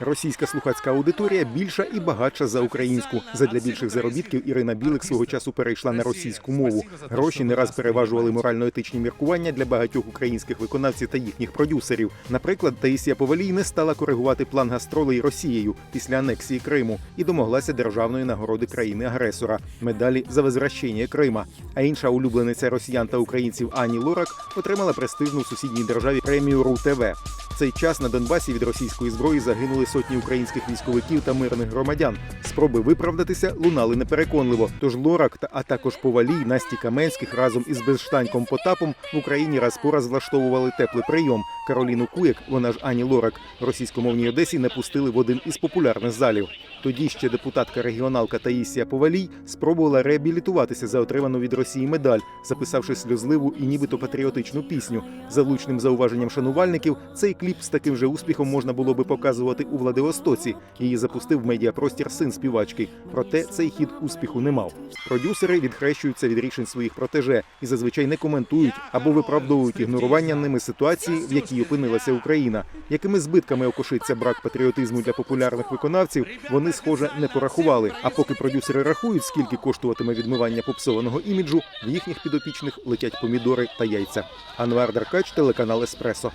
Російська слухацька аудиторія більша і багатша за українську. Задля більших заробітків Ірина Білик свого часу перейшла на російську мову. Гроші не раз переважували морально-етичні міркування для багатьох українських виконавців та їхніх продюсерів. Наприклад, Таїсія Повалій не стала коригувати план гастролей Росією після анексії Криму і домоглася державної нагороди країни-агресора медалі за возвращення Крима. А інша улюблениця росіян та українців Ані Лорак отримала престижну в сусідній державі премію РУ-ТВ. В цей час на Донбасі від російської зброї загинули сотні українських військовиків та мирних громадян. Спроби виправдатися лунали непереконливо. Тож Лорак та а також Повалій, Насті Каменських разом із безштаньком Потапом в Україні раз по раз влаштовували теплий прийом. Кароліну Куєк, вона ж Ані Лорак, російськомовній Одесі не пустили в один із популярних залів. Тоді ще депутатка регіоналка Таїсія Повалій спробувала реабілітуватися за отриману від Росії медаль, записавши сльозливу і нібито патріотичну пісню. За влучним зауваженням шанувальників, цей кліп з таким же успіхом можна було би показувати у Владивостоці. Її запустив медіапростір син співачки. Проте цей хід успіху не мав. Продюсери відхрещуються від рішень своїх протеже і зазвичай не коментують або виправдовують ігнорування ними ситуації, в якій опинилася Україна. Якими збитками окошиться брак патріотизму для популярних виконавців, вони схоже не порахували. А поки продюсери рахують, скільки коштуватиме відмивання попсованого іміджу, в їхніх підопічних летять помідори та яйця. Анвар Деркач, телеканал Еспресо.